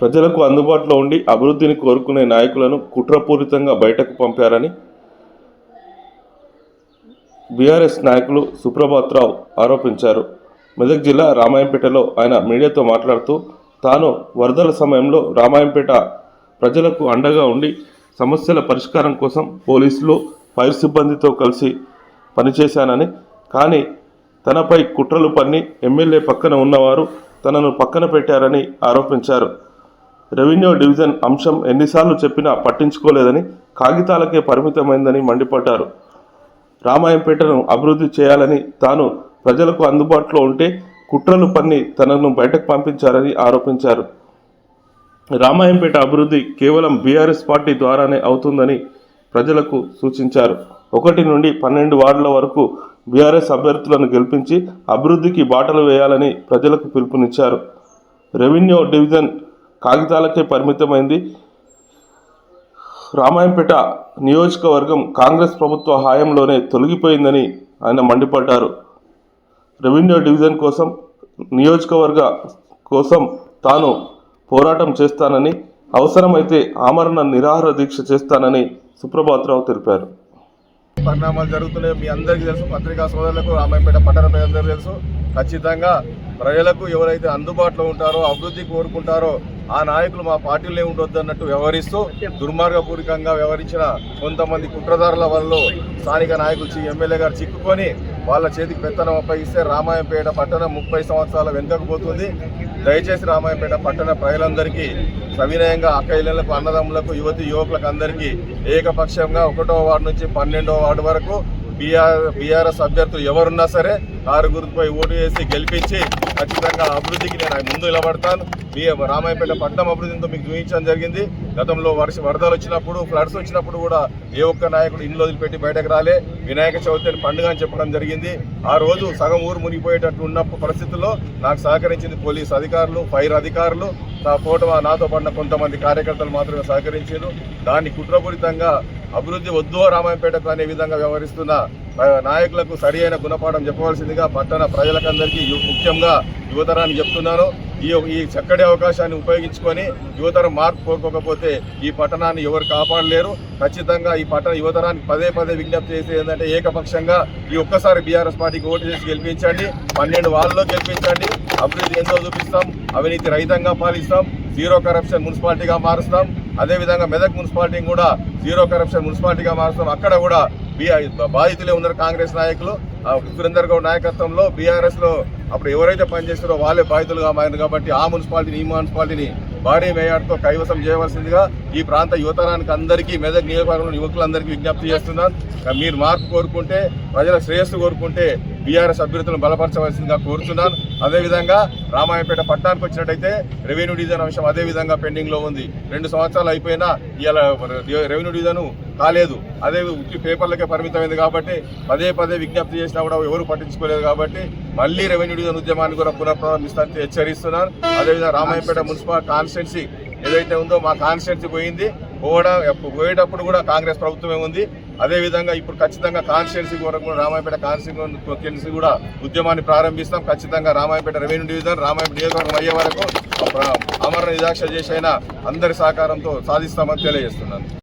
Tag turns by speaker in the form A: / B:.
A: ప్రజలకు అందుబాటులో ఉండి అభివృద్ధిని కోరుకునే నాయకులను కుట్రపూరితంగా బయటకు పంపారని బీఆర్ఎస్ నాయకులు సుప్రభాత్రావు ఆరోపించారు. మెదక్ జిల్లా రామాయంపేటలో ఆయన మీడియాతో మాట్లాడుతూ తాను వరదల సమయంలో రామాయంపేట ప్రజలకు అండగా ఉండి సమస్యల పరిష్కారం కోసం పోలీసులు ఫైర్ సిబ్బందితో కలిసి పనిచేశానని కానీ తనపై కుట్రలు పన్ని ఎమ్మెల్యే పక్కన ఉన్నవారు తనను పక్కన పెట్టారని ఆరోపించారు. రెవెన్యూ డివిజన్ అంశం ఎన్నిసార్లు చెప్పినా పట్టించుకోలేదని కాగితాలకే పరిమితమైందని మండిపడ్డారు. రామాయంపేటను అభివృద్ధి చేయాలని తాను ప్రజలకు అందుబాటులో ఉంటే కుట్రలు పన్ని తనను బయటకు పంపించారని ఆరోపించారు. రామాయంపేట అభివృద్ధి కేవలం బీఆర్ఎస్ పార్టీ ద్వారానే అవుతుందని ప్రజలకు సూచించారు. ఒకటి నుండి పన్నెండు వార్డుల వరకు బీఆర్ఎస్ అభ్యర్థులను గెలిపించి అభివృద్ధికి బాటలు వేయాలని ప్రజలకు పిలుపునిచ్చారు. రెవెన్యూ డివిజన్ కాగితాలకే పరిమితమైంది. రామాయంపేట నియోజకవర్గం కాంగ్రెస్ ప్రభుత్వ హాయంలోనే తొలగిపోయిందని ఆయన మండిపడ్డారు. రెవెన్యూ డివిజన్ కోసం నియోజకవర్గ కోసం తాను పోరాటం చేస్తానని అవసరమైతే ఆమరణ నిరాహార దీక్ష చేస్తానని సుప్రభాతరావు తెలిపారు.
B: పరిణామాలు జరుగుతున్నాయి. మీ అందరికీ తెలుసు పత్రికా సోదరులకు రామాయపేట పట్టణ ప్రజలందరూ తెలుసు. ఖచ్చితంగా ప్రజలకు ఎవరైతే అందుబాటులో ఉంటారో అభివృద్ధి కోరుకుంటారో ఆ నాయకులు మా పార్టీలో ఉండొద్దు అన్నట్టు వ్యవహరిస్తూ దుర్మార్గపూరికంగా వ్యవహరించిన కొంతమంది కుట్రదారుల వల్ల స్థానిక నాయకులు ఎమ్మెల్యే గారు చిక్కుకొని వాళ్ళ చేతికి పెత్తనం అప్పగిస్తే రామాయంపేట పట్టణం ముప్పై సంవత్సరాల వెనుకకు పోతుంది. దయచేసి రామాయంపేట పట్టణ ప్రజలందరికీ సవినయంగా అక్క అన్నదమ్ములకు యువతి యువకులకు అందరికీ ఏకపక్షంగా ఒకటో వార్డు నుంచి పన్నెండో వార్డు వరకు బీఆర్ బీఆర్ఎస్ అభ్యర్థులు ఎవరున్నా సరే ఆరు గుర్తుపై ఓటు వేసి గెలిపించి ఖచ్చితంగా అభివృద్ధికి నేను ఆయన ముందు నిలబడతాను. మీ రామాయపేట పట్టణం అభివృద్ధితో మీకు చూపించడం జరిగింది. గతంలో వర్ష వరదలు వచ్చినప్పుడు ఫ్లడ్స్ వచ్చినప్పుడు కూడా ఏ ఒక్క నాయకుడు ఇంట్లో వదిలిపెట్టి బయటకు రాలే. వినాయక చవితి అని పండుగ అని చెప్పడం జరిగింది. ఆ రోజు సగం ఊరు మునిగిపోయేటట్టు ఉన్న పరిస్థితుల్లో నాకు సహకరించింది పోలీస్ అధికారులు ఫైర్ అధికారులు. నా ఫోటో నాతో పడిన కొంతమంది కార్యకర్తలు మాత్రమే సహకరించారు. దాన్ని కుట్రపూరితంగా అభివృద్ధి వద్దు రామాయంపేటకు అనే విధంగా వ్యవహరిస్తున్న నాయకులకు సరి అయిన గుణపాఠం చెప్పవలసిందిగా పట్టణ ప్రజలకందరికీ ముఖ్యంగా యువతరాన్ని చెప్తున్నాను. ఈ ఈ చక్కటి అవకాశాన్ని ఉపయోగించుకొని యువతరం మార్పు కోరుకోకపోతే ఈ పట్టణాన్ని ఎవరు కాపాడలేరు. ఖచ్చితంగా ఈ పట్టణ యువతరానికి పదే పదే విజ్ఞప్తి చేసేది ఏంటంటే ఏకపక్షంగా ఈ ఒక్కసారి బీఆర్ఎస్ పార్టీకి ఓటు చేసి గెలిపించండి. పన్నెండు వాళ్ళలో గెలిపించండి. అభివృద్ధి ఎంతో చూపిస్తాం. అవినీతి రహితంగా పాలిస్తాం. Zero corruption మున్సిపాలిటీగా మారుస్తాం. అదేవిధంగా మెదక్ మున్సిపాలిటీని కూడా జీరో కరప్షన్ మున్సిపాలిటీగా మారుస్తాం. అక్కడ కూడా బాధితులే ఉన్నారు కాంగ్రెస్ నాయకులు. సురేందర్ గౌడ్ నాయకత్వంలో బీఆర్ఎస్లో అప్పుడు ఎవరైతే పనిచేస్తారో వాళ్ళే బాధితులుగా మారింది కాబట్టి ఆ మున్సిపాలిటీని ఈ మున్సిపాలిటీని భారీ మేయార్తో కైవసం చేయవలసిందిగా ఈ ప్రాంత యువతరానికి అందరికీ మెదక్ నియోజకవర్గంలో యువకులందరికీ విజ్ఞప్తి చేస్తున్నాను. మీరు మార్పు కోరుకుంటే ప్రజల శ్రేయస్సు కోరుకుంటే బీఆర్ఎస్ అభ్యర్థులను బలపరచవలసిందిగా కోరుతున్నాను అదేవిధంగా రామాయపేట పట్టణానికి వచ్చినట్టయితే రెవెన్యూ డివిజన్ అంశం అదే విధంగా ఉంది. రెండు సంవత్సరాలు అయిపోయినా ఇలా రెవెన్యూ డివిజను కాలేదు. అదే ఉత్తి పేపర్లకే పరిమితమైంది కాబట్టి పదే పదే విజ్ఞప్తి చేసినా కూడా ఎవరు పట్టించుకోలేదు కాబట్టి మళ్ళీ రెవెన్యూ డివిజన్ ఉద్యమాన్ని కూడా పునఃప్రారంభిస్తానని హెచ్చరిస్తున్నాను. అదేవిధంగా రామాయపేట మున్సిపల్ కాన్స్టిట్యున్సీ ఏదైతే ఉందో మా కాన్స్టిట్యున్సీ పోయింది. పోవడం పోయేటప్పుడు కూడా కాంగ్రెస్ ప్రభుత్వమే ఉంది. అదేవిధంగా ఇప్పుడు ఖచ్చితంగా కాన్స్టిట్యున్సీ వరకు కూడా రామాయపేట కాన్స్టిట్యున్సీ కూడా ఉద్యమాన్ని ప్రారంభిస్తాం. ఖచ్చితంగా రామాయపేట రెవెన్యూ డివిజన్ రామాయపేట నియోజకవర్గం అయ్యే వరకు అమర నిరాక్ష చేసైనా అందరి సహకారంతో సాధిస్తామని తెలియజేస్తున్నాను.